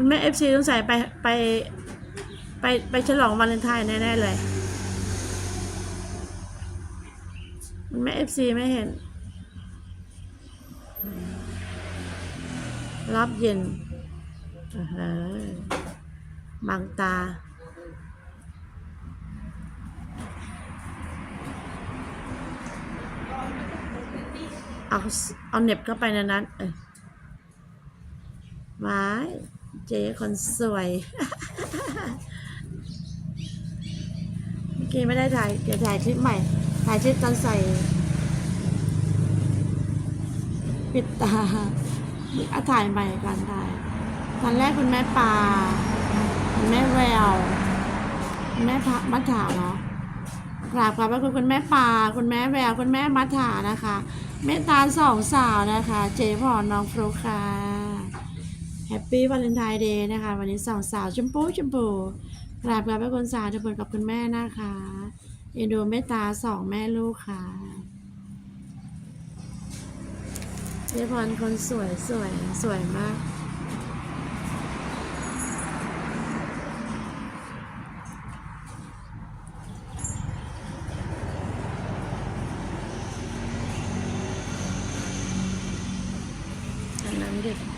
คุณแม่เอฟซีต้องใส่ไปไปไปไปฉลองวาเลนไทน์แน่ๆเลยคุณแม่เอฟซีไม่เห็นรอบเย็นออบังตาเอาเอาเน็บเข้าไปในนั้น เออไม้ เจ๊คนสวยเมื่อกี้ไม่ได้ถ่ายเดี๋ยวถ่ายคลิปใหม่ ถ่ายคลิปตอนใส่ ปิดตาเอาถ่ายใหม่ก่อนถ่ายตอนแรกคุณแม่ปลาคุณแม่แววคุณแม่พระมัทถาเนาะกราบขอบพระคุณคุณแม่ปลาคุณแม่แววคุณแม่มัทถานะคะเมตตาสองสาวนะคะ เจพรน้องฟลุกค่ะ แฮปปี้วาเลนไทน์เดย์นะคะ วันนี้สองสาวชมพูชมพูกราบขอบพระคุณสาวทุกคนกับคุณแม่นะคะเอ็นดูเมตตาสองแม่ลูกค่ะเจพรคนสวยสวยสวยมากอันนั้นเด็ด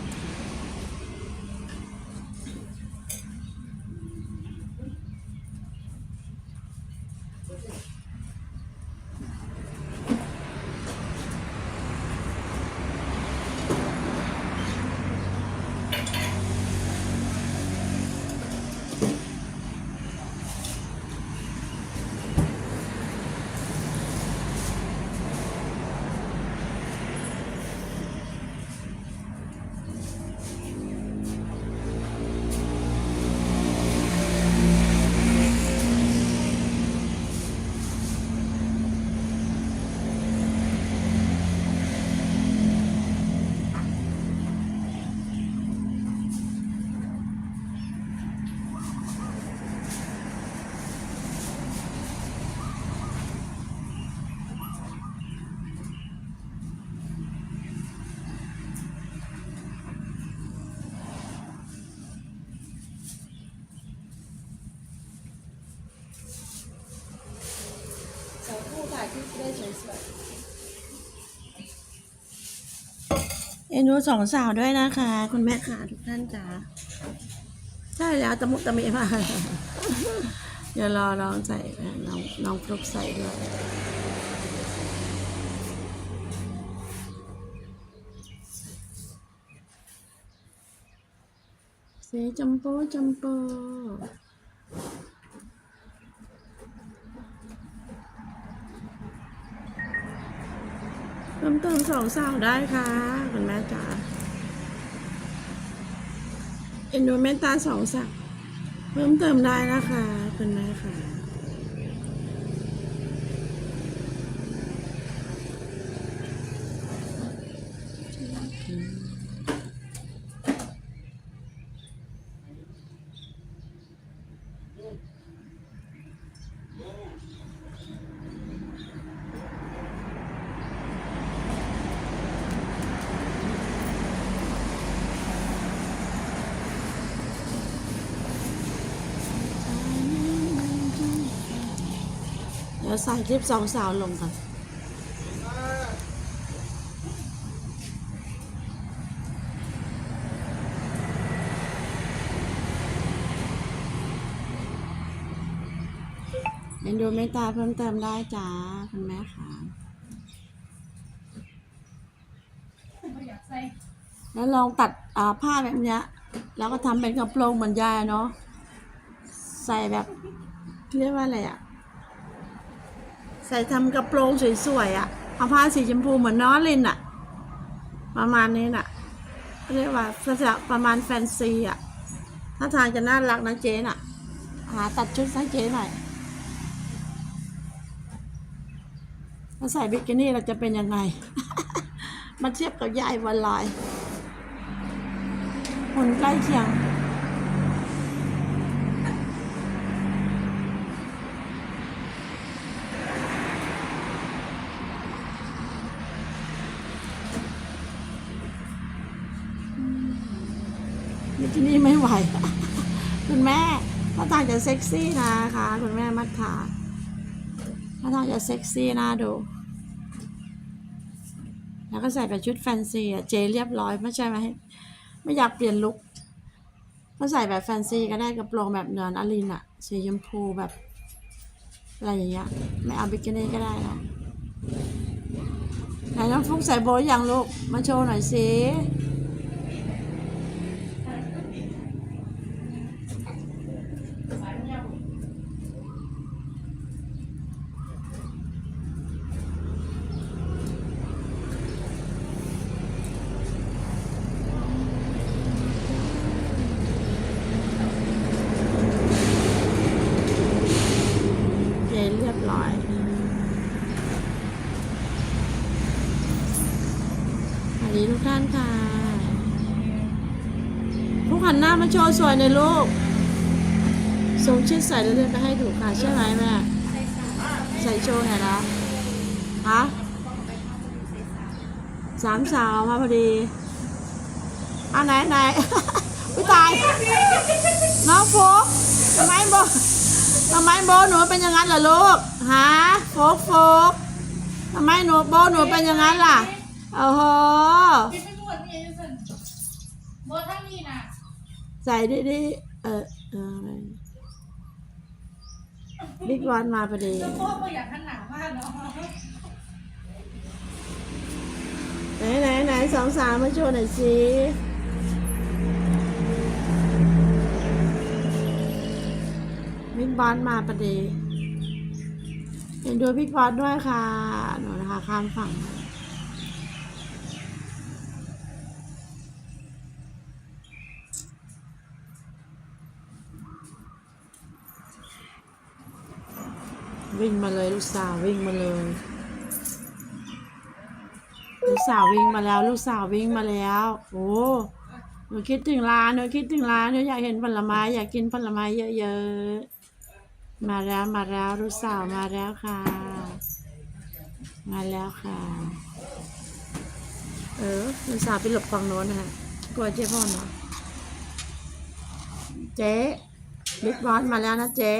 เอ็นดูสองสาวด้วยนะคะ คุณแม่ค่ะทุกท่านจ๋าใช่แล้วตะมุตะมิมาเดี๋ยวรอน้องใส่น้องน้องฟลุกใส่ด้วยสีจำปูจำปู พิ่มเติมสองสาวได้ค่ะคุณแม่จ๋าเอ็นดูเมตตาสองสาวเพิ่มเติมได้นะคะคุณแม่ค่ะ ดี๋ยวใส่คลิปสองสาวลงก่อนเอ็นดูเมตตาเพิ่มเติมได้จ้าคุณแม่ค่ะแล้วลองตัดผ้าแบบเนี้ย แล้วก็ทำเป็นกระโปรงเหมือนยายเนาะใส่แบบเรียกว่าอะไรอะ ใส่ทำกระโปรงสวยๆอะเอาผ้าสีชมพูเหมือนน้องลินอะ ประมาณนี้น่ะเรียกว่าลักษณะประมาณแฟนซีอะถ้าทางจะน่ารักนะเจ๊น่ะ หาตัดชุดให้เจ๊หน่อยถ้าใส่บิกินี่เราจะเป็นยังไง มาเทียบกับยายวันลอยหุ่นใกล้เคียง ที่นี่ไม่ไหว คุณแม่ถ้าทางจะเซ็กซี่นะคะ คุณแม่มัดขาถ้าทางจะเซ็กซี่น่าดู แล้วก็ใส่แบบชุดแฟนซีอะเจเรียบร้อยไม่ใช่ไหมไม่อยากเปลี่ยนลุคก็ใส่แบบแฟนซีก็ได้กระโปรงแบบเนินอลินอะสีชมพูแบบอะไรอย่างเงี้ยไม่เอาบิกินี่ก็ได้นะไหนน้องฟุกใส่โบว์ยังลูกมาโชว์หน่อยสิ เจ เรียบร้อยสวัสดีทุกท่านค่ะผู้หันหน้ามาโชว์สวยในอยลูกทรงชิดใส่แล้วเดินไปให้ถูกค่ะใช่ไหมแม่ใส่โชว์ไงนะฮะสามสาวมาพอดีอะไหนไหนอุ้ยตาย น้องโฟกทำไมโบทำไมโบหนูเป็นอย่างนั้นล่ะลูก ฮะโฟกโฟกทำไมหนูโบหนูเป็นอย่างนั้นล่ะโอ้โหโบทั้งนี้นะใส่ดิดิเออเออบิ๊กบอลมาพอดีแล้วพ่อยากขนาดมากเนาะไหนไหนไหนสองสามมาโชว์หน่อยสิบิ๊กบอลมาพอดี เห็นดูบิ๊กบอลด้วยค่ะหนูนะคะ ข้ามฝั่งวิ่งมาเลยลูกสาววิ่งมาเลย ลูกสาววิ่งมาแล้ว ลูกสาววิ่งมาแล้ว โอ้หนูคิดถึงร้านหนูคิดถึงร้านหนูอยากเห็นผลไม้อยากกินผลไม้เยอะๆ มาแล้วมาแล้วลูกสาวมาแล้วค่ะ มาแล้วค่ะ เออลูกสาวไปหลบฝั่งโน้นนะฮะกลัวเจ๊พ่อเนาะเจ๊บิ๊กบอสมาแล้วนะเจ๊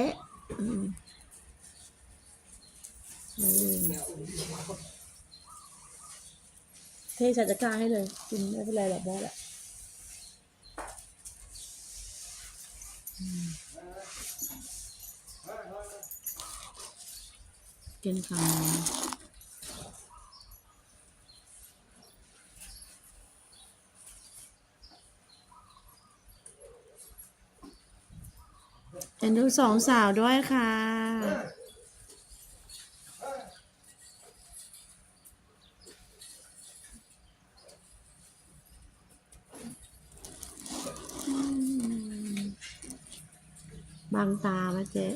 เทใส่ตะกร้าให้เลยกินไม่เป็นไรหรอกบอสอะอืม กินค่ะเอ็นดูสองสาวด้วยค่ะ บางตาไหมเจ๊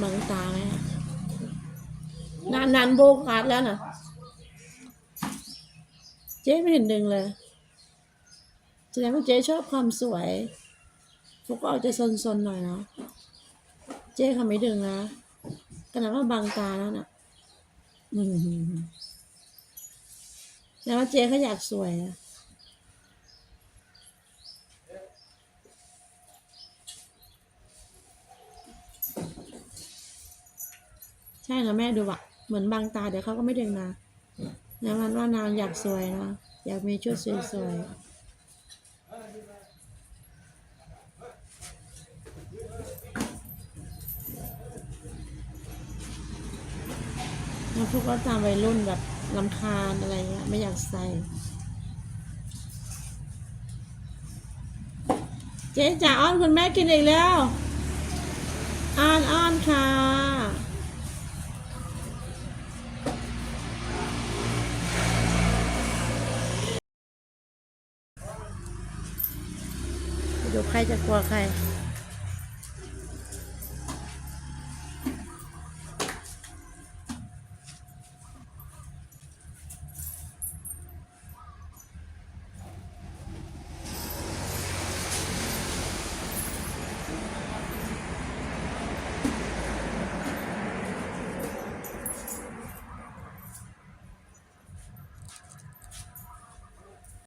บางตาไหมนานนานโบกัดแล้วน่ะเจ๊ไม่เห็นดึงเลยแสดงว่าเจ๊ชอบความสวยพวกก็อาจจะซนๆหน่อยเนาะ เจ๊เขาไม่ดึงนะขนาดว่าบางตาแล้วน่ะ อืมแล้วาเจ๊เขาอยากสวยอะ ใช่นะแม่ดูอะเหมือนบางตาเดี๋ยวเขาก็ไม่ดึงนะนะมันว่านางอยากสวยนะอยากมีชุดสวยๆแล้วพวกก็ตามวัยรุ่นแบบลำคาญอะไรเงี้ยไม่อยากใส่เจ๊จ๋าอ้อนคุณแม่กินอีกแล้วอ้อนอ้อนค่ะ ดู ใครจะกลัวใคร